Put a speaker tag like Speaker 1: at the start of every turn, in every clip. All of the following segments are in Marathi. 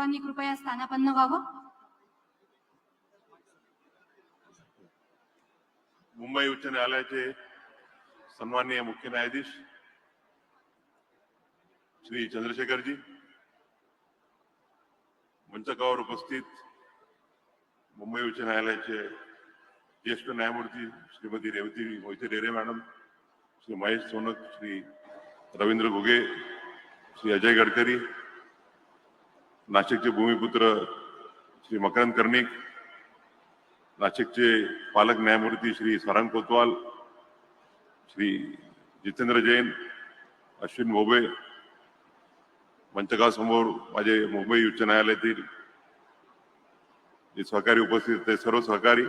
Speaker 1: सर्वांनी कृपया स्थानापन्न व्हावं.
Speaker 2: मुंबई उच्च न्यायालयाचे सन्माननीय मुख्य न्यायाधीश श्री चंद्रशेखरजी मंचकावर उपस्थित मुंबई उच्च न्यायालयाचे ज्येष्ठ न्यायमूर्ती श्रीमती रेवती मोहिते डेरे मॅडम श्री महेश सोनक श्री रवींद्र घुगे श्री अजय गडकरी नाशिकचे भूमिपुत्र श्री मकरंद कर्णिक नाशिकचे पालक न्यायमूर्ती श्री सारंग कोतवाल श्री जितेंद्र जैन अश्विन भोबे मंचकासमोर माझे मुंबई उच्च न्यायालयातील जे सहकारी उपस्थित ते सर्व सहकारी.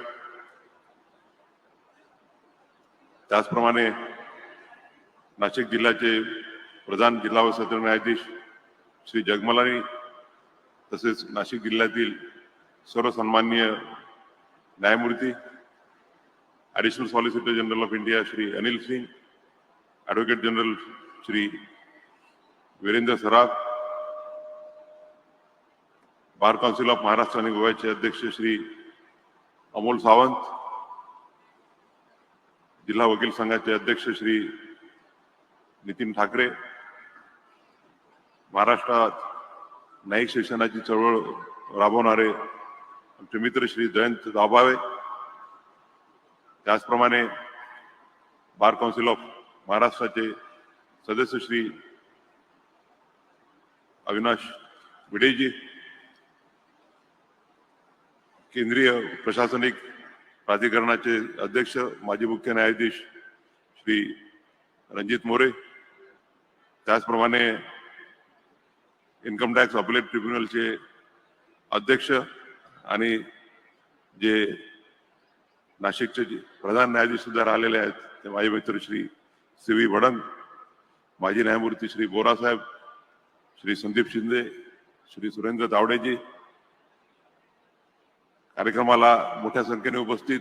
Speaker 2: त्याचप्रमाणे नाशिक जिल्ह्याचे प्रधान जिल्हा व सत्र न्यायाधीश श्री जगमलानी तसेच नाशिक जिल्ह्यातील सर्वसन्माननीय न्यायमूर्ती additional solicitor general of India Shri Anil Singh advocate general Shri Virendra Saraf bar council of Maharashtra आणि गोव्याचे अध्यक्ष श्री अमोल सावंत जिल्हा वकील संघाचे अध्यक्ष श्री नितीन ठाकरे महाराष्ट्रात न्यायिक शिक्षणाची चळवळ राबवणारे आमचे मित्र श्री जयंत दाभावे. त्याचप्रमाणे बार काउन्सिल ऑफ महाराष्ट्राचे सदस्य श्री अविनाश विडेजी. केंद्रीय प्रशासनिक प्राधिकरणाचे अध्यक्ष माजी मुख्य न्यायाधीश श्री रणजित मोरे. त्याचप्रमाणे इन्कम टॅक्स अपिलेट ट्रिब्युनलचे अध्यक्ष आणि जे नाशिकचे जे प्रधान न्यायाधीश सुद्धा राहिलेले आहेत ते माझे मित्र श्री सी व्ही भडंग माजी न्यायमूर्ती श्री बोरासाहेब श्री संदीप शिंदे श्री सुरेंद्र तावडेजी कार्यक्रमाला मोठ्या संख्येने उपस्थित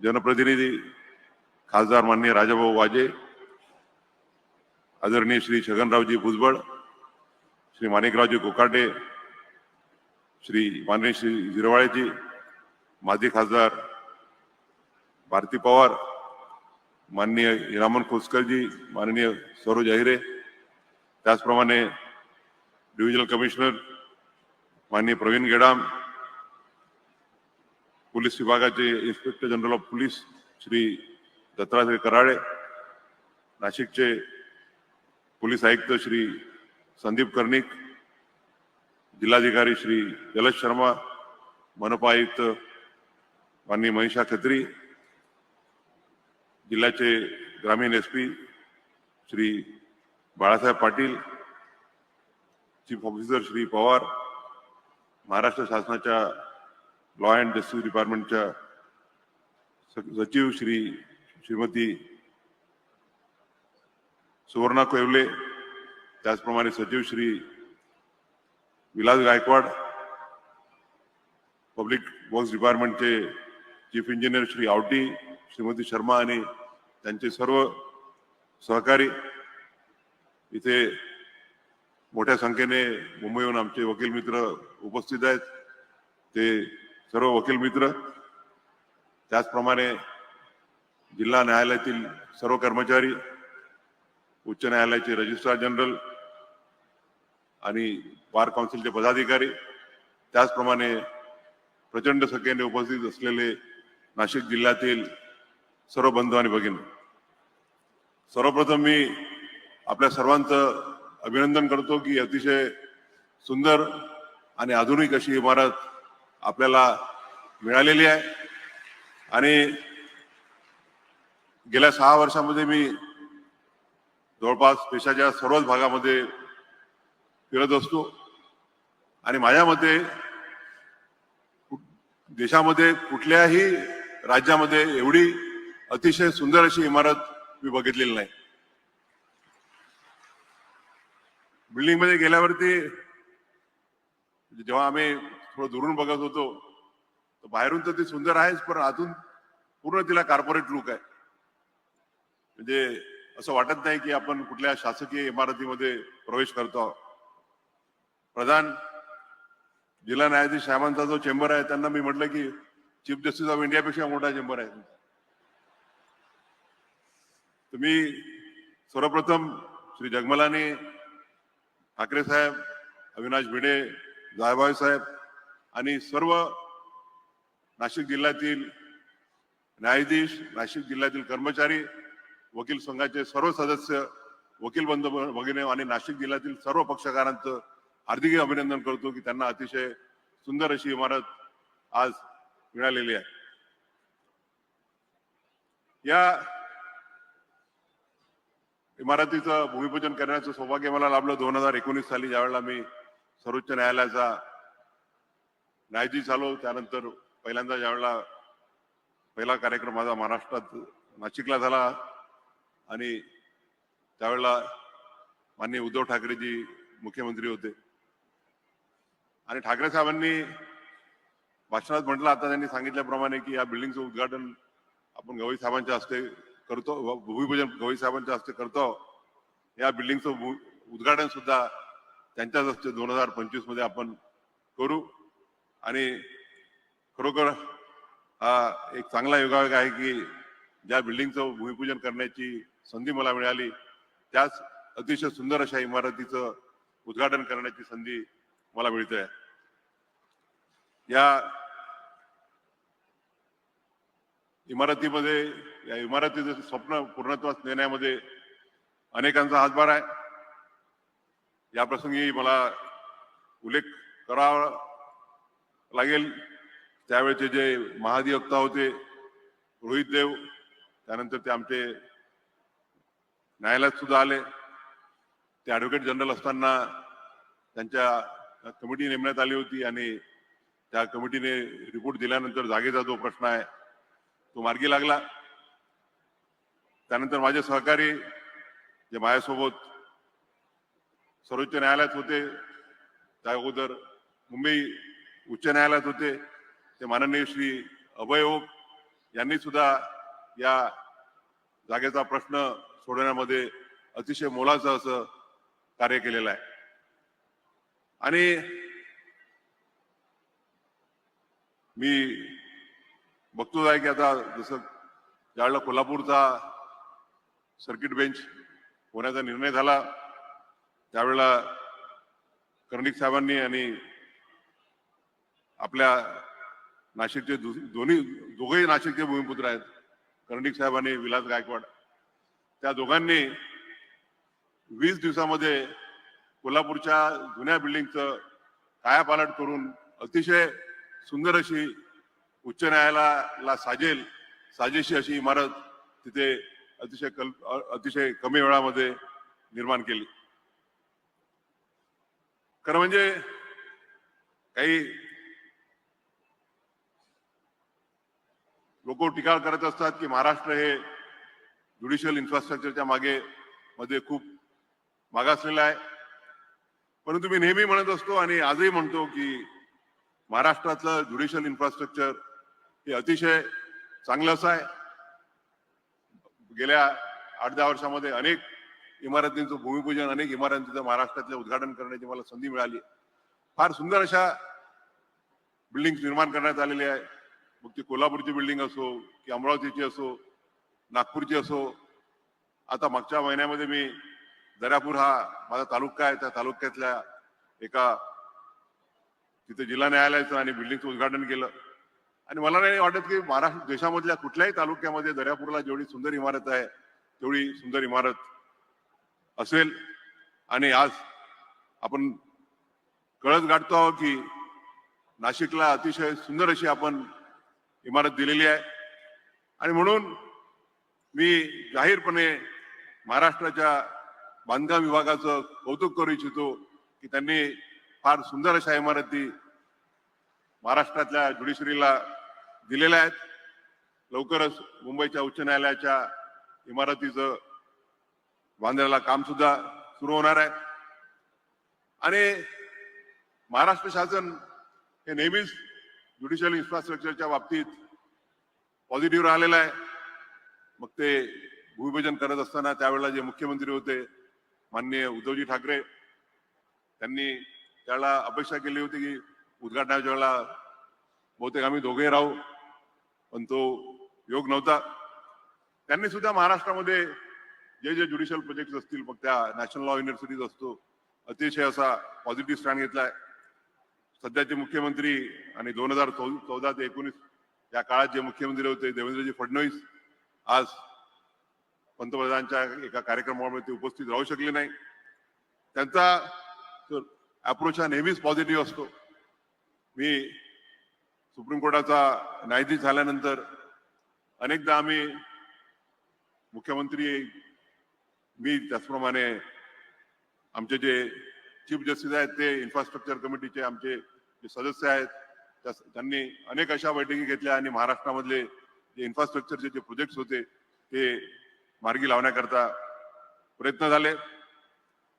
Speaker 2: जनप्रतिनिधी खासदार माननीय राजाभाऊ वाजे आदरणीय श्री छगनरावजी भुजबळ श्री माणिकरावजी कोकाटे श्री माननीय श्री जिरवाळेजी माजी खासदार भारती पवार माननीय इनामन खोसकरजी माननीय सरोज अहिरे त्याचप्रमाणे डिव्हिजनल कमिशनर माननीय प्रवीण गेडाम पोलीस विभागाचे inspector general of police Shri Dattatray Karale नाशिकचे पोलीस आयुक्त श्री संदीप कर्णिक जिल्हाधिकारी श्री जलज शर्मा मनपा आयुक्त माननीय मनीषा खत्री जिल्ह्याचे ग्रामीण S P Shri Balasaheb Patil chief officer Shri Pawar Maharashtra शासनाच्या लॉ अँड जस्टिस डिपार्टमेंटच्या सचिव श्री श्रीमती सुवर्णा कोयवले त्याचप्रमाणे सचिव श्री विलास गायकवाड पब्लिक वर्क्स डिपार्टमेंटचे चीफ इंजिनियर श्री आवटी श्रीमती शर्मा आणि त्यांचे सर्व सहकारी इथे मोठ्या संख्येने मुंबईहून आमचे वकील मित्र उपस्थित आहेत. ते सर्व वकील मित्र. त्याचप्रमाणे जिल्हा न्यायालयातील सर्व कर्मचारी उच्च न्यायालयाचे रजिस्ट्रार जनरल आणि बार काउन्सिलचे पदाधिकारी त्याचप्रमाणे प्रचंड संख्येने उपस्थित असलेले नाशिक जिल्ह्यातील सर्व बंधू आणि भगिनी सर्वप्रथम मी आपल्या सर्वांचं अभिनंदन करतो की अतिशय सुंदर आणि आधुनिक अशी इमारत आपल्याला मिळालेली आहे. आणि गेल्या सहा वर्षामध्ये मी जवळपास देशाच्या सर्वच भागामध्ये फिरत असतो. आणि माझ्या मते देशामध्ये कुठल्याही राज्यामध्ये एवढी अतिशय सुंदर अशी इमारत मी बघितलेली नाही. बिल्डिंगमध्ये गेल्यावरती जेव्हा आम्ही थोडं दुरून बघत होतो तर बाहेरून तर ती सुंदर आहेच पण आतून पूर्ण तिला कार्पोरेट लुक आहे. म्हणजे असं वाटत नाही की आपण कुठल्या शासकीय इमारतीमध्ये प्रवेश करतो आहोत. प्रधान जिल्हा न्यायाधीश साहेबांचा जो चेंबर आहे त्यांना मी म्हटलं की चीफ जस्टिस ऑफ इंडियापेक्षा मोठा चेंबर आहे तुम्ही सर्वप्रथम श्री जगमलानी ठाकरे साहेब अविनाश भिडे जायभाई साहेब आणि सर्व नाशिक जिल्ह्यातील न्यायाधीश नाशिक जिल्ह्यातील कर्मचारी वकील संघाचे सर्व सदस्य वकील बंधू भगिनी आणि नाशिक जिल्ह्यातील सर्व पक्षकारांचं हार्दिक अभिनंदन करतो की त्यांना अतिशय सुंदर अशी इमारत आज मिळालेली आहे. या इमारतीचं भूमिपूजन करण्याचं सौभाग्य मला लाभलं दोन हजार एकोणीस साली ज्यावेळेला मी सर्वोच्च न्यायालयाचा न्यायाधीश झालो. त्यानंतर पहिल्यांदा ज्यावेळेला पहिला कार्यक्रम माझा महाराष्ट्रात नाशिकला झाला आणि त्यावेळेला माननीय उद्धव ठाकरेजी मुख्यमंत्री होते. आणि ठाकरे साहेबांनी भाषणात म्हटलं आता त्यांनी सांगितल्याप्रमाणे की या बिल्डिंगचं उद्घाटन आपण गवई साहेबांच्या हस्ते करतो व- भूमिपूजन गवई साहेबांच्या हस्ते करतो. या बिल्डिंगचं भू- उद्घाटन सुद्धा त्यांच्याच हस्ते दोन हजार पंचवीसमध्ये आपण करू. आणि खरोखर हा एक चांगला योगायोग आहे की ज्या बिल्डिंगचं भूमिपूजन करण्याची संधी मला मिळाली त्याच अतिशय सुंदर अशा इमारतीचं उद्घाटन करण्याची संधी मला मिळते या इमारतीमध्ये या इमारतीचं स्वप्न पूर्णत्वास नेण्यामध्ये अनेकांचा हातभार आहे. या प्रसंगी मला उल्लेख करावा लागेल. त्यावेळेचे जे महाधिवक्ता होते रोहित देव त्यानंतर ते आमचे न्यायालयात सुद्धा आले. ते ॲडव्होकेट जनरल असताना त्यांच्या कमिटी नेमण्यात आली होती आणि त्या कमिटीने रिपोर्ट दिल्यानंतर जागेचा जो प्रश्न आहे तो मार्गी लागला. त्यानंतर माझे सहकारी जे माझ्यासोबत सर्वोच्च न्यायालयात होते त्या अगोदर मुंबई उच्च न्यायालयात होते ते माननीय श्री अभय ओक यांनी सुद्धा या जागेचा प्रश्न सोडवण्यामध्ये अतिशय मोलाचं असं कार्य केलेलं आहे. आणि मी बघतोच आहे की आता जसं ज्यावेळेला कोल्हापूरचा सर्किट बेंच होण्याचा निर्णय झाला त्यावेळेला कर्णिक साहेबांनी आणि आपल्या नाशिकचे दोन्ही दोघेही नाशिकचे भूमिपुत्र आहेत कर्णिक साहेबांनी विलास गायकवाड. त्या दोघांनी वीस दिवसामध्ये कोल्हापूरच्या जुन्या बिल्डिंगचं कायापालट करून अतिशय सुंदर अशी उच्च न्यायालयाला साजेल साजेशी अशी इमारत तिथे अतिशय कल अतिशय कमी वेळामध्ये निर्माण केली. खरं म्हणजे काही लोक टीका करत असतात की महाराष्ट्र हे ज्युडिशियल इन्फ्रास्ट्रक्चरच्या मागे मध्ये खूप मागासलेलं आहे. परंतु मी नेहमी म्हणत असतो आणि आजही म्हणतो की महाराष्ट्रातलं ज्युडिशियल इन्फ्रास्ट्रक्चर हे अतिशय चांगलं असं आहे. गेल्या आठ दहा वर्षामध्ये अनेक इमारतींचं भूमिपूजन अनेक इमारतींचं महाराष्ट्रातलं उद्घाटन करण्याची मला संधी मिळाली. फार सुंदर अशा बिल्डिंग निर्माण करण्यात आलेली आहे. मग ती कोल्हापूरची बिल्डिंग असो की अमरावतीची असो नागपूरची असो. आता मागच्या महिन्यामध्ये मी दर्यापूर हा माझा तालुका आहे. त्या तालुक्यातल्या एका तिथे जिल्हा न्यायालयाचं आणि बिल्डिंगचं उद्घाटन केलं. आणि मला नाही वाटत की महाराष्ट्र देशामधल्या कुठल्याही तालुक्यामध्ये दर्यापूरला जेवढी सुंदर इमारत आहे तेवढी सुंदर इमारत असेल. आणि आज आपण कळत गाठतो आहोत की नाशिकला अतिशय सुंदर अशी आपण इमारत दिलेली आहे. आणि म्हणून मी जाहीरपणे महाराष्ट्राच्या बांधकाम विभागाचं कौतुक करू इच्छितो की त्यांनी फार सुंदर अशा इमारती महाराष्ट्रातल्या ज्युडिशरीला दिलेल्या आहेत. लवकरच मुंबईच्या उच्च न्यायालयाच्या इमारतीचं बांधण्याला काम सुद्धा सुरू होणार आहे. आणि महाराष्ट्र शासन हे नेहमीच ज्युडिशियल इन्फ्रास्ट्रक्चरच्या बाबतीत पॉझिटिव्ह राहिलेलं आहे. मग ते भूमिपूजन करत असताना त्यावेळेला जे मुख्यमंत्री होते माननीय उद्धवजी ठाकरे त्यांनी त्याला अपेक्षा केली होती की उद्घाटनाच्या वेळेला बहुतेक आम्ही दोघे राहू पण तो योग नव्हता. त्यांनी सुद्धा महाराष्ट्रामध्ये जे जे ज्युडिशियल प्रोजेक्ट असतील मग त्या नॅशनल लॉ युनिव्हर्सिटीज असतो अतिशय असा पॉझिटिव्ह स्टँड घेतलाय. सध्याचे मुख्यमंत्री आणि दोन हजार चौदा ते एकोणीस या काळात जे मुख्यमंत्री होते देवेंद्रजी फडणवीस आज पंतप्रधानांच्या एका कार्यक्रमामुळे ते उपस्थित राहू शकले नाही. त्यांचा अप्रोच हा नेहमीच पॉझिटिव्ह असतो. मी सुप्रीम कोर्टाचा न्यायाधीश झाल्यानंतर अनेकदा आम्ही मुख्यमंत्री मी त्याचप्रमाणे आमचे जे चीफ जस्टिस आहेत ते इन्फ्रास्ट्रक्चर कमिटीचे आमचे जे सदस्य आहेत त्यांनी अनेक अशा बैठकी घेतल्या आणि महाराष्ट्रामधले जे इन्फ्रास्ट्रक्चरचे जे प्रोजेक्ट्स होते ते मार्गी लावण्याकरता प्रयत्न झाले.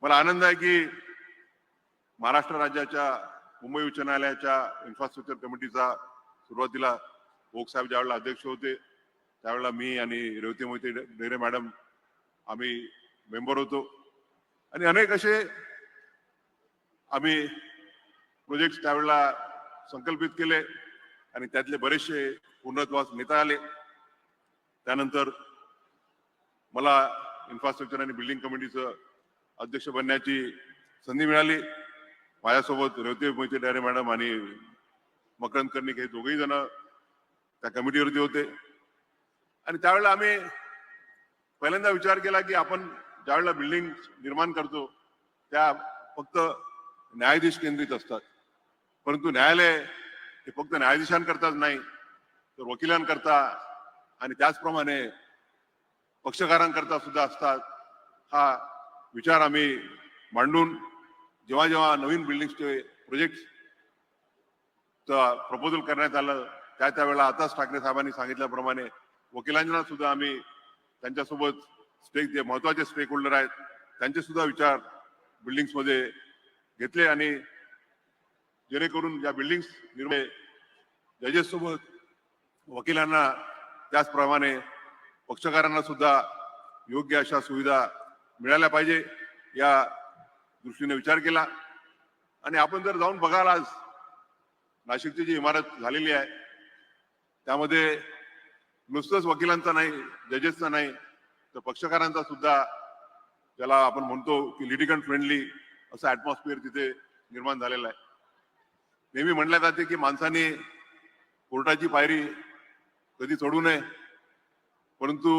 Speaker 2: मला आनंद आहे की महाराष्ट्र राज्याच्या मुंबई उच्च न्यायालयाच्या इन्फ्रास्ट्रक्चर कमिटीचा सुरुवातीला ओक साहेब ज्यावेळेला अध्यक्ष होते त्यावेळेला मी आणि रेवती मोहिते डेरे मॅडम आम्ही मेंबर होतो. आणि अनेक असे आम्ही प्रोजेक्ट त्यावेळेला संकल्पित केले आणि त्यातले बरेचसे पूर्णत्वास नेता आले. त्यानंतर मला इन्फ्रास्ट्रक्चर आणि बिल्डिंग कमिटीचं अध्यक्ष बनण्याची संधी मिळाली. माझ्यासोबत रेवते मोहिते डायरे मॅडम आणि मकरंद कर्णिक हे दोघेही जण त्या कमिटीवरती होते. आणि त्यावेळेला आम्ही पहिल्यांदा विचार केला की आपण ज्यावेळेला बिल्डिंग निर्माण करतो त्या फक्त न्यायाधीश केंद्रित असतात. परंतु न्यायालय हे फक्त न्यायाधीशांकरताच नाही तर वकिलांकरता आणि त्याचप्रमाणे पक्षकारांकरता सुद्धा असतात हा विचार आम्ही मांडून जेव्हा जेव्हा नवीन बिल्डिंगचे प्रोजेक्ट प्रपोजल करण्यात आलं त्या त्यावेळेला आताच ठाकरे साहेबांनी सांगितल्याप्रमाणे वकिलांना सुद्धा आम्ही त्यांच्यासोबत स्टेक जे महत्त्वाचे स्टेक होल्डर आहेत त्यांचे सुद्धा विचार बिल्डिंग्समध्ये घेतले आणि जेणेकरून या बिल्डिंग्स निर्मय जजेस सोबत वकिलांना त्याचप्रमाणे पक्षकारांना सुद्धा योग्य अशा सुविधा मिळाल्या पाहिजे या दृष्टीने विचार केला. आणि आपण जर जाऊन बघाल आज नाशिकची जी इमारत झालेली आहे त्यामध्ये नुसतंच वकिलांचा नाही जजेसचा नाही तर पक्षकारांचा सुद्धा ज्याला आपण म्हणतो की लिटिगंट फ्रेंडली असं ॲटमॉस्फिअर तिथे निर्माण झालेलं आहे. नेहमी म्हणल्या जाते की माणसाने कोर्टाची पायरी कधी चढू नये परंतु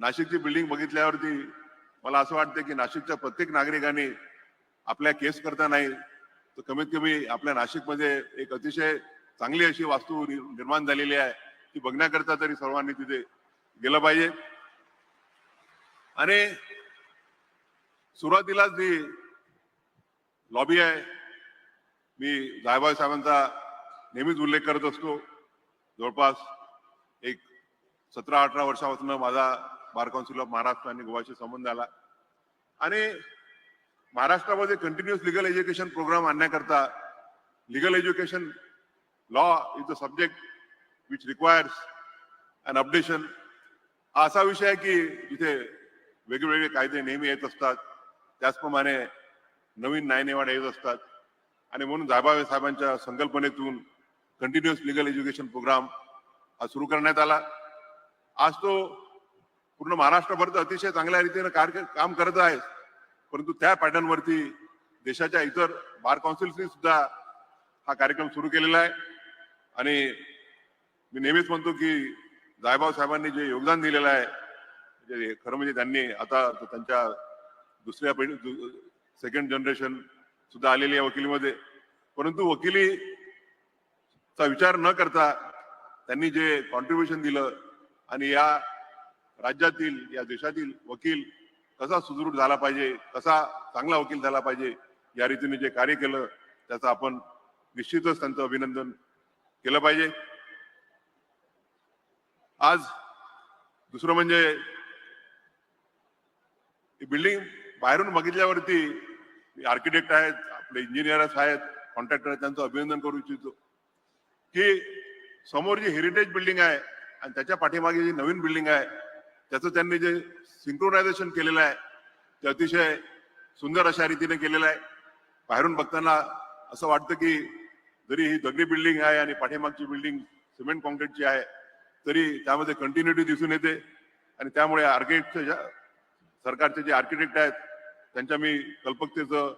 Speaker 2: नाशिकची बिल्डिंग बघितल्यावरती मला असं वाटतं की नाशिकच्या प्रत्येक नागरिकाने आपल्या केस करता नाही तर कमीत कमी आपल्या नाशिकमध्ये एक अतिशय चांगली अशी वास्तू निर्माण झालेली आहे ती बघण्याकरता तरी सर्वांनी तिथे गेलं पाहिजे. आणि सुरुवातीलाच जी लॉबी आहे मी जायबाई साहेबांचा नेहमीच उल्लेख करत असतो. जवळपास सतरा अठरा वर्षापासून माझा बार काउन्सिल ऑफ महाराष्ट्र आणि गोवाशी संबंध आला. आणि महाराष्ट्रामध्ये continuous legal education programme आणण्याकरता legal education law is the subject which requires an updation हा असा विषय आहे की जिथे वेगवेगळे कायदे नेहमी येत असतात. त्याचप्रमाणे नवीन न्यायनिवाड येत असतात. आणि म्हणून जाबावे साहेबांच्या संकल्पनेतून कंटिन्युअस लिगल एज्युकेशन प्रोग्राम हा सुरू करण्यात आला. आज तो पूर्ण महाराष्ट्रभर तर अतिशय चांगल्या रीतीने कार्य काम करत आहे. परंतु त्या पॅटर्नवरती देशाच्या इतर बार काउन्सिल्सनी सुद्धा हा कार्यक्रम सुरू केलेला आहे. आणि मी नेहमीच म्हणतो की जायबाव साहेबांनी जे योगदान दिलेलं आहे म्हणजे खरं म्हणजे त्यांनी आता त्यांच्या दुसऱ्या पिढी सेकंड जनरेशन सुद्धा आलेली आहे वकिलीमध्ये. परंतु वकिलीचा विचार न करता त्यांनी जे कॉन्ट्रीब्युशन दिलं आणि या राज्यातील या देशातील वकील कसा सुदृढ झाला पाहिजे कसा चांगला वकील झाला पाहिजे या रीतीने जे कार्य केलं त्याचं आपण निश्चितच त्यांचं अभिनंदन केलं पाहिजे. आज दुसरं म्हणजे बिल्डिंग बाहेरून बघितल्यावरती आर्किटेक्ट आहेत आपले इंजिनियर्स आहेत कॉन्ट्रॅक्टर आहेत त्यांचं अभिनंदन करू इच्छितो. की समोर जी हेरिटेज बिल्डिंग आहे आणि त्याच्या पाठीमागे जी नवीन बिल्डिंग आहे त्याचं त्यांनी जे सिंक्रोनायझेशन केलेलं आहे ते अतिशय सुंदर अशा रीतीने केलेलं आहे. बाहेरून बघताना असं वाटतं की जरी ही दगडी बिल्डिंग आहे आणि पाठीमागची बिल्डिंग सिमेंट कॉन्क्रीटची आहे तरी त्यामध्ये कंटिन्युटी दिसून येते. आणि त्यामुळे आर्किटेक्टच्या सरकारचे जे आर्किटेक्ट आहेत त्यांच्या मी कल्पकतेचं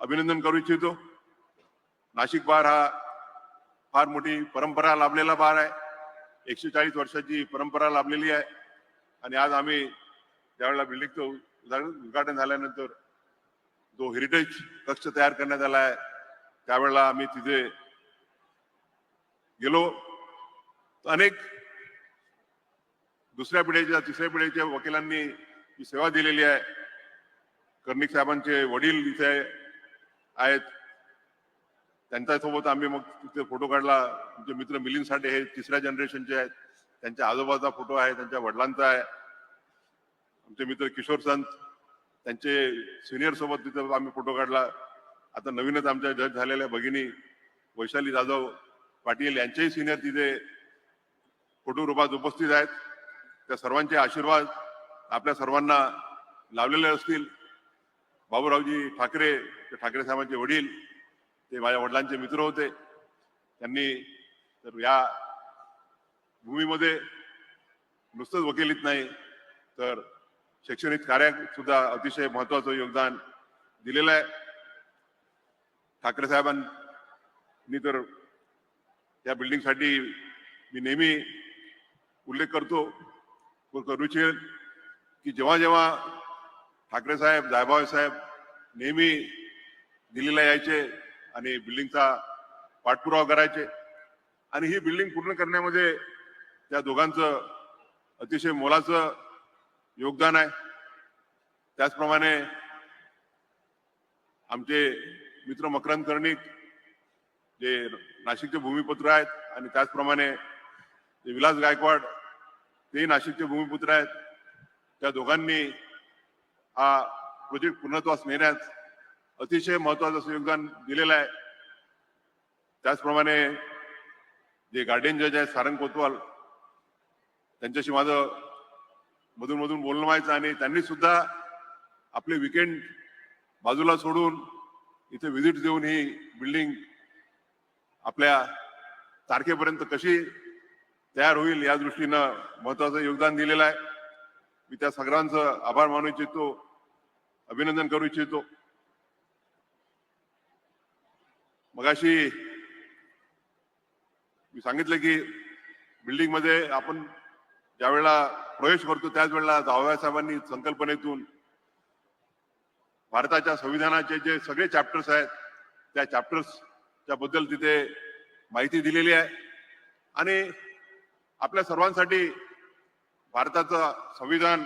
Speaker 2: अभिनंदन करू इच्छितो. नाशिक बार हा फार मोठी परंपरा लाभलेला बार आहे. एकशे चाळीस वर्षाची परंपरा लाभलेली आहे. आणि आज आम्ही ज्यावेळेला बिल्डिंगचं उद्घाटन उद्घाटन झाल्यानंतर जो हेरिटेज कक्ष तयार करण्यात आला आहे त्यावेळेला आम्ही तिथे गेलो. तर अनेक दुसऱ्या पिढीच्या तिसऱ्या पिढीच्या वकिलांनी ही सेवा दिलेली आहे. कर्णिक साहेबांचे वडील इथे आहेत. त्यांच्यासोबत आम्ही मग तिथे फोटो काढला. आमचे मित्र मिलिंद साठे हे तिसऱ्या जनरेशनचे आहेत. त्यांच्या आजोबाचा फोटो आहे त्यांच्या वडिलांचा आहे. आमचे मित्र किशोर संत त्यांचे सिनियर सोबत तिथं आम्ही फोटो काढला. आता नवीनच आमच्या जज झालेल्या भगिनी वैशाली जाधव पाटील यांचेही सिनियर तिथे फोटो रूपात उपस्थित आहेत. त्या सर्वांचे आशीर्वाद आपल्या सर्वांना लावलेले असतील. बाबूरावजी ठाकरे ते ठाकरे साहेबांचे वडील ते माझ्या वडिलांचे मित्र होते. त्यांनी तर या भूमीमध्ये नुसतंच वकिलीत नाही तर शैक्षणिक कार्यात सुद्धा अतिशय महत्वाचं योगदान दिलेलं आहे. ठाकरे साहेबांनी तर या बिल्डिंगसाठी मी नेहमी उल्लेख करतो. करू इच्छेल की जेव्हा जेव्हा ठाकरे साहेब जायभावे साहेब नेहमी दिल्लीला यायचे आणि बिल्डिंगचा पाठपुरावा करायचे. आणि ही बिल्डिंग पूर्ण करण्यामध्ये त्या दोघांचं अतिशय मोलाचं योगदान आहे. त्याचप्रमाणे आमचे मित्र मकरंद कर्णिक जे नाशिकचे भूमिपुत्र आहेत आणि त्याचप्रमाणे जे विलास गायकवाड तेही नाशिकचे भूमिपुत्र आहेत. त्या दोघांनी हा प्रोजेक्ट पूर्णत्वास नेण्यात अतिशय महत्वाचं असं योगदान दिलेलं आहे. त्याचप्रमाणे जे गार्डियन जज आहेत सारंग कोतवाल त्यांच्याशी माझं मधून मधून बोलणं व्हायचं आणि त्यांनी सुद्धा आपले विकेंड बाजूला सोडून इथे व्हिजिट देऊन ही बिल्डिंग आपल्या तारखेपर्यंत कशी तयार होईल या दृष्टीनं महत्वाचं योगदान दिलेलं आहे. मी त्या सगळ्यांचं आभार मानू इच्छितो अभिनंदन करू इच्छितो. मगाशी मी सांगितलं की बिल्डिंगमध्ये आपण ज्या वेळेला प्रवेश करतो त्याच वेळेला जावया साहेबांनी संकल्पनेतून भारताच्या संविधानाचे जे सगळे चॅप्टर्स आहेत त्या चॅप्टर्सच्या बद्दल तिथे माहिती दिलेली आहे. आणि आपल्या सर्वांसाठी भारताचं संविधान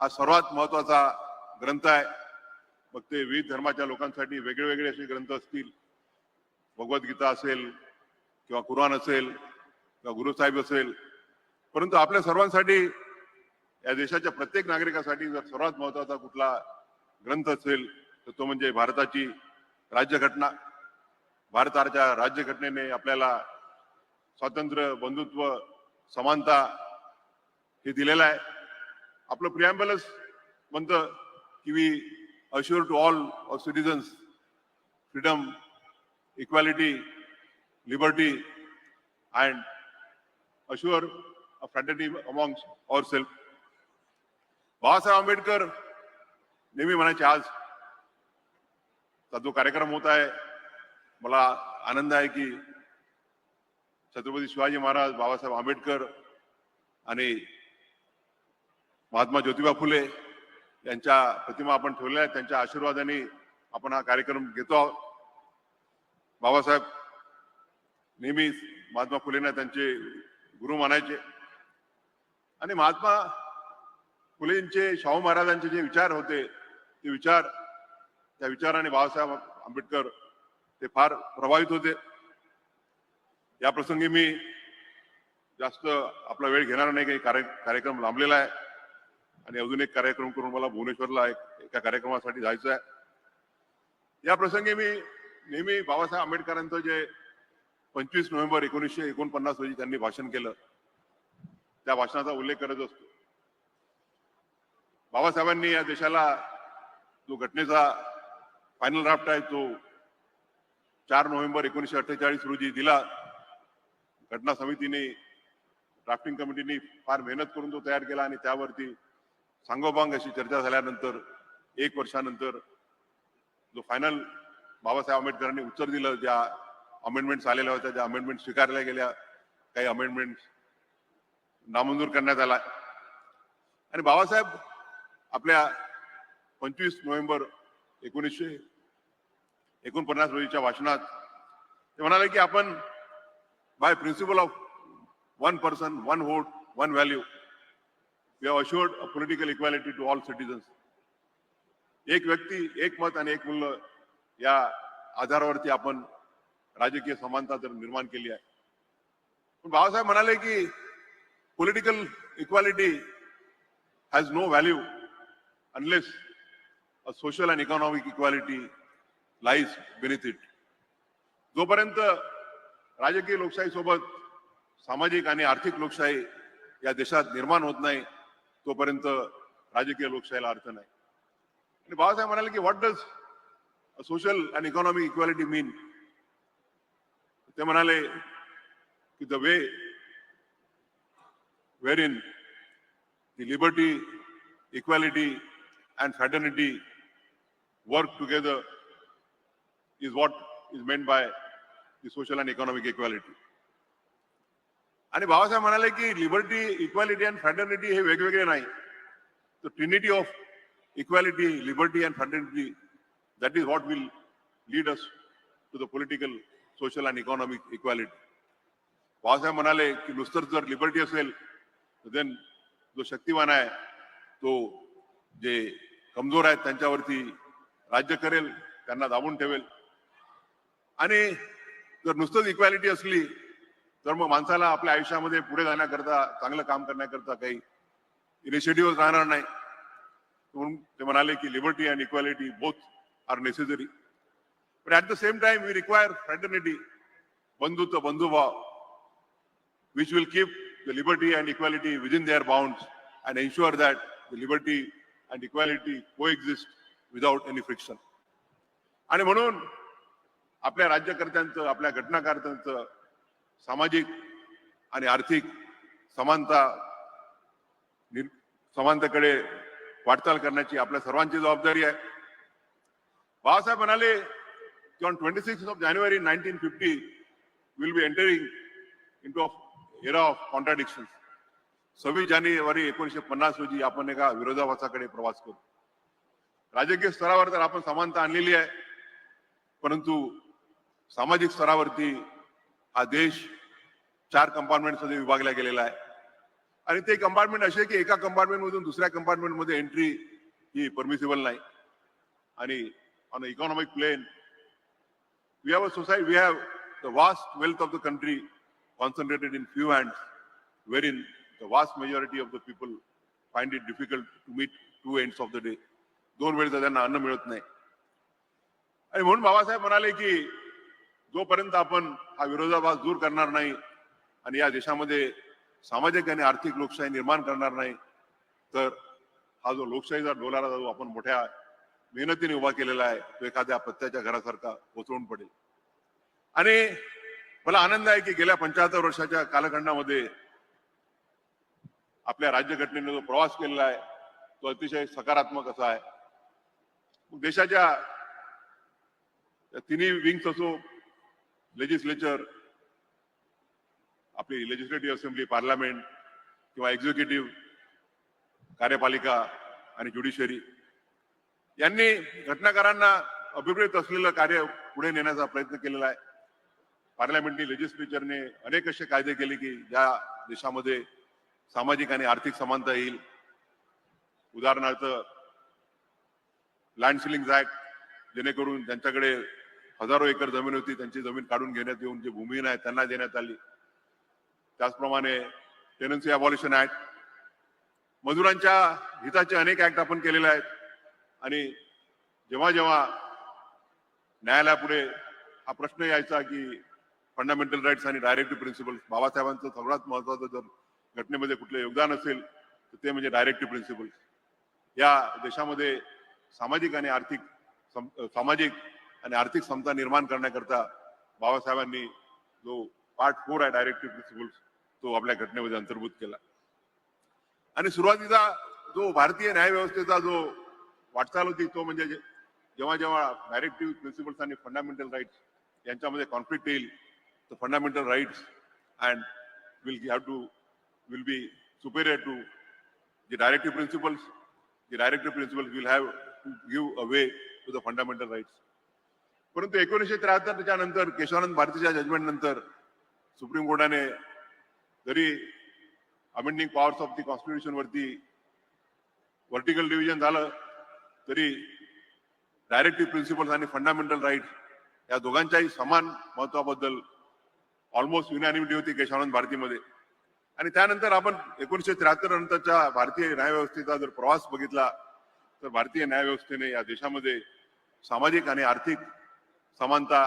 Speaker 2: हा सर्वात महत्त्वाचा ग्रंथ आहे. मग ते विविध धर्माच्या लोकांसाठी वेगळे वेगळे असे ग्रंथ असतील भगवद्गीता असेल किंवा कुराण असेल किंवा गुरुसाहेब असेल परंतु आपल्या सर्वांसाठी या देशाच्या प्रत्येक नागरिकासाठी जर सर्वात महत्त्वाचा कुठला ग्रंथ असेल तर तो म्हणजे भारताची राज्यघटना. भारताच्या राज्यघटनेने आपल्याला स्वातंत्र्य बंधुत्व समानता हे दिलेलं आहे. आपलं प्रियांबलच म्हणतं की we assure to all of citizens freedom equality liberty and assure a fraternity amongst or self Babasaheb Ambedkar नेहमी म्हणायचे आज चा जो कार्यक्रम होत आहे. मला आनंद आहे की छत्रपती शिवाजी महाराज बाबासाहेब आंबेडकर आणि महात्मा ज्योतिबा फुले यांच्या प्रतिमा आपण ठेवल्या आहेत. त्यांच्या आशीर्वादाने आपण हा कार्यक्रम घेतो आहोत. बाबासाहेब नेहमी महात्मा फुलेंना त्यांचे गुरु मानायचे. आणि महात्मा फुलेंचे शाहू महाराजांचे जे विचार होते ते विचार त्या विचाराने बाबासाहेब आंबेडकर ते फार प्रभावित होते. या प्रसंगी मी जास्त आपला वेळ घेणार नाही काही कार्य कार्यक्रम लांबलेला आहे. आणि अजून एक कार्यक्रम करून मला भुवनेश्वरला एक एका कार्यक्रमासाठी जायचं आहे. या प्रसंगी मी नेहमी बाबासाहेब आंबेडकरांचं जे पंचवीस नोव्हेंबर एकोणीसशे एकोणपन्नास रोजी त्यांनी भाषण केलं त्या भाषणाचा उल्लेख करत असतो. बाबासाहेबांनी या देशाला जो घटनेचा फायनल ड्राफ्ट आहे तो चार नोव्हेंबर एकोणीसशे अठ्ठेचाळीस रोजी दिला. घटना समितीने ड्राफ्टिंग कमिटीने फार मेहनत करून तो तयार केला आणि त्यावरती सांगोपांग अशी चर्चा झाल्यानंतर एक वर्षानंतर जो फायनल बाबासाहेब आंबेडकरांनी उत्तर दिलं ज्या अमेंडमेंट्स आलेल्या होत्या ज्या अमेंडमेंट स्वीकारल्या गेल्या काही अमेंडमेंट नामंजूर करण्यात आला. आणि बाबासाहेब आपल्या पंचवीस नोव्हेंबर एकोणीसशे एकोणपन्नास रोजीच्या भाषणात ते म्हणाले की आपण by principle of one person one vote one value we have assured a political equality to all citizens एक व्यक्ती एक मत आणि एक मूल्य या आधारावरती आपण राजकीय समानता तर निर्माण केली आहे. पण बाबासाहेब म्हणाले की political equality has no value unless a social and economic equality lies benefit it जोपर्यंत राजकीय लोकशाही सोबत सामाजिक आणि आर्थिक लोकशाही या देशात निर्माण होत नाही तोपर्यंत राजकीय लोकशाहीला अर्थ नाही. आणि बाबासाहेब म्हणाले की what does social and economic equality mean ते म्हणाले की the way where in the liberty, equality, and fraternity work together is what is meant by the social and economic equality. आणि बाबासाहेब म्हणाले की लिबर्टी इक्वालिटी अँड फ्रॅटर्निटी हे वेगवेगळे नाही तर trinity of equality liberty and fraternity that is what will lead us to the political social and economic equality. Babasaheb म्हणाले की नुसतं जर लिबर्टी असेल देन जो शक्तिवान आहे तो जे कमजोर आहेत त्यांच्यावरती राज्य करेल त्यांना दाबून ठेवेल आणि जर नुसतंच इक्वॅलिटी असली तर मग माणसाला आपल्या आयुष्यामध्ये पुढे जाण्याकरता चांगलं काम करण्याकरता काही इनिशिएटिव्ह राहणार नाही म्हणून ते म्हणाले की liberty and equality both are necessary. But at the same time, we require fraternity, bandhuta, bandhuva, which will keep the liberty and equality within their bounds and ensure that the liberty and equality coexist without any friction. आणि म्हणून आपल्या राज्यकर्त्यांचं आपल्या घटनाकर्त्यांचं सामाजिक आणि आर्थिक समानता समानतेकडे वाटचाल करण्याची आपल्या सर्वांची जबाबदारी आहे बाळासाहेब म्हणाले की on twenty six of January nineteen fifty will be entering into of era of contradiction सव्वीस जानेवारी एकोणीशे पन्नास रोजी आपण एका विरोधाभासाकडे प्रवास करू. राजकीय स्तरावर तर आपण समानता आणलेली आहे परंतु सामाजिक स्तरावरती हा देश चार कंपार्टमेंटमध्ये विभागला गेलेला आहे. आणि ते कंपार्टमेंट असे की एका कंपार्टमेंटमधून दुसऱ्या कंपार्टमेंटमध्ये एंट्री ही परमिसिबल नाही. आणि on economic plane We have a society, we have the vast wealth of the country concentrated in few hands, wherein the vast majority of the people find it difficult to meet two ends of the day. दोन वेळेचं त्यांना अन्न मिळत नाही आणि म्हणून बाबासाहेब म्हणाले की जोपर्यंत आपण हा विरोधाभास दूर करणार नाही आणि या देशामध्ये सामाजिक आणि आर्थिक लोकशाही निर्माण करणार नाही तर हा जो लोकशाहीचा डोलारा जो आपण मोठ्या मेहनतीने उभा केलेला आहे तो एखाद्या पत्त्याच्या घरासारखा कोसळून पडेल. आणि मला आनंद आहे की गेल्या पंच्याहत्तर वर्षाच्या कालखंडामध्ये आपल्या राज्यघटनेने जो प्रवास केलेला आहे तो अतिशय सकारात्मक असा आहे. देशाच्या तिन्ही विंग्स असो लेजिस्लेचर आपली लेजिस्लेटिव्ह असेंब्ली पार्लमेंट किंवा एक्झिक्युटिव्ह कार्यपालिका आणि ज्युडिशरी यांनी घटनाकारांना अभिप्रेत असलेलं कार्य पुढे नेण्याचा प्रयत्न केलेला आहे. पार्लमेंटरी लेजिस्लेचरने अनेक असे कायदे केले की ज्या देशामध्ये सामाजिक आणि आर्थिक समानता येईल. उदाहरणार्थ लँड सिलिंग ऍक्ट जेणेकरून त्यांच्याकडे हजारो एकर जमीन होती त्यांची जमीन काढून घेण्यात येऊन जे भूमिहीन आहे त्यांना देण्यात आली. त्याचप्रमाणे टेनन्सी अबॉलिशन ऍक्ट मजुरांच्या हिताचे अनेक ऍक्ट आपण केलेले आहेत. आणि जेव्हा जेव्हा न्यायालयापुढे हा प्रश्न यायचा की फंडामेंटल राईट्स आणि डायरेक्टिव्ह प्रिन्सिपल्स बाबासाहेबांचं सगळ्यात महत्वाचं जर घटनेमध्ये कुठलं योगदान असेल तर ते म्हणजे डायरेक्टिव्ह प्रिन्सिपल या देशामध्ये सामाजिक आणि आर्थिक सम- सामाजिक आणि आर्थिक समता निर्माण करण्याकरता बाबासाहेबांनी जो पार्ट फोर आहे डायरेक्टिव्ह प्रिन्सिपल्स तो आपल्या घटनेमध्ये अंतर्भूत केला. आणि सुरुवातीचा जो भारतीय न्यायव्यवस्थेचा जो वाटचाल होती तो म्हणजे जेव्हा जेव्हा डायरेक्टिव्ह प्रिन्सिपल्स आणि फंडामेंटल राईट्स यांच्यामध्ये कॉन्फ्लिक्ट येईल तर fundamental rights and will have to will be superior to the directive principles, the directive principles will have to give a way to the fundamental rights. परंतु एकोणीसशे त्र्याहत्तरच्या नंतर केशवानंद भारतीच्या जजमेंट नंतर सुप्रीम कोर्टाने जरी amending powers of the constitution वरती व्हर्टिकल डिव्हिजन झालं तरी डायरेक्टिव्ह प्रिन्सिपल्स आणि फंडामेंटल राईट या दोघांच्याही समान महत्वाबद्दल ऑलमोस्ट युनॅनिमिटी होती केशानंद भारतीमध्ये. आणि त्यानंतर आपण एकोणीशे त्र्याहत्तर नंतरच्या भारतीय न्यायव्यवस्थेचा जर प्रवास बघितला तर भारतीय न्यायव्यवस्थेने या देशामध्ये सामाजिक आणि आर्थिक समानता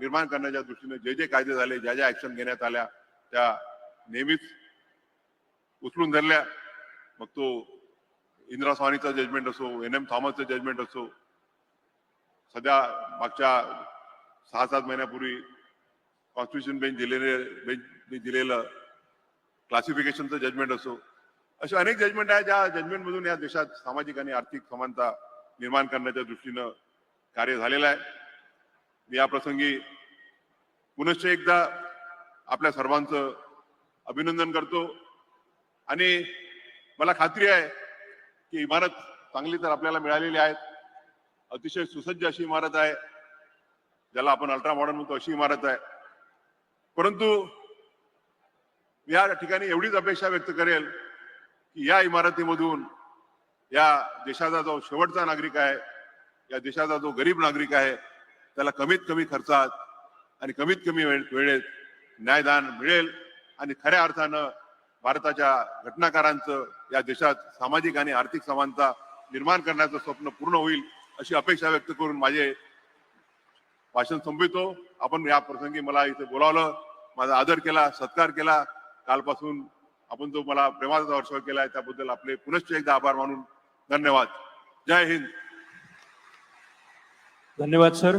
Speaker 2: निर्माण करण्याच्या दृष्टीने जे जे कायदे झाले ज्या ज्या ऍक्शन घेण्यात आल्या त्या नेहमीच उचलून धरल्या. मग तो इंदिरा स्वानीचा जजमेंट असो एन एम थॉमसचं जजमेंट असो सध्या मागच्या सहा सात महिन्यापूर्वी कॉन्स्टिट्युशन बेंच दिलेले बेंच दिलेलं क्लासिफिकेशनचं जजमेंट असो असे अनेक जजमेंट आहे ज्या जजमेंटमधून या देशात सामाजिक आणि आर्थिक समानता निर्माण करण्याच्या दृष्टीनं कार्य झालेलं आहे. मी या प्रसंगी पुनश्च एकदा आपल्या सर्वांचं अभिनंदन करतो. आणि मला खात्री आहे की इमारत चांगली तर आपल्याला मिळालेली आहे अतिशय सुसज्ज अशी इमारत आहे. ज्याला आपण अल्ट्रा मॉडर्न म्हणतो अशी इमारत आहे. परंतु या ठिकाणी एवढीच अपेक्षा व्यक्त करेल की या इमारतीमधून या देशाचा जो शेवटचा नागरिक आहे या देशाचा जो गरीब नागरिक आहे त्याला कमीत कमी खर्चात आणि कमीत कमी वेळेत न्यायदान मिळेल आणि खऱ्या अर्थानं भारताच्या घटनाकारांचं या देशात सामाजिक आणि आर्थिक समानता निर्माण करण्याचं स्वप्न पूर्ण होईल अशी अपेक्षा व्यक्त करून माझे भाषण संपवितो. आपण या प्रसंगी मला इथे बोलावलं. माझा आदर केला सत्कार केला. कालपासून आपण जो मला प्रेमाचा वर्षाव केला आहे त्याबद्दल आपले पुनश्च एकदा आभार मानून धन्यवाद. जय हिंद.
Speaker 3: धन्यवाद सर.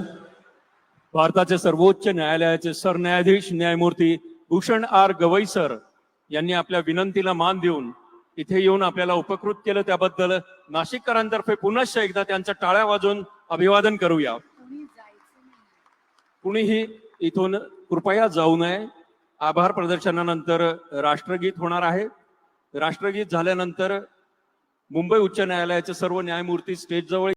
Speaker 3: भारताचे सर्वोच्च न्यायालयाचे सरन्यायाधीश न्यायमूर्ती भूषण आर गवई सर. यांनी आपल्या विनंतीला मान देऊन इथे येऊन आपल्याला उपकृत केलं. त्याबद्दल नाशिककरांतर्फे पुनश्च एकदा त्यांच्या टाळ्या वाजवून अभिवादन करूया. कुणीही इथून कृपया जाऊ नये. आभार प्रदर्शनानंतर राष्ट्रगीत होणार आहे. राष्ट्रगीत झाल्यानंतर मुंबई उच्च न्यायालयाचे सर्व न्यायमूर्ती स्टेजजवळ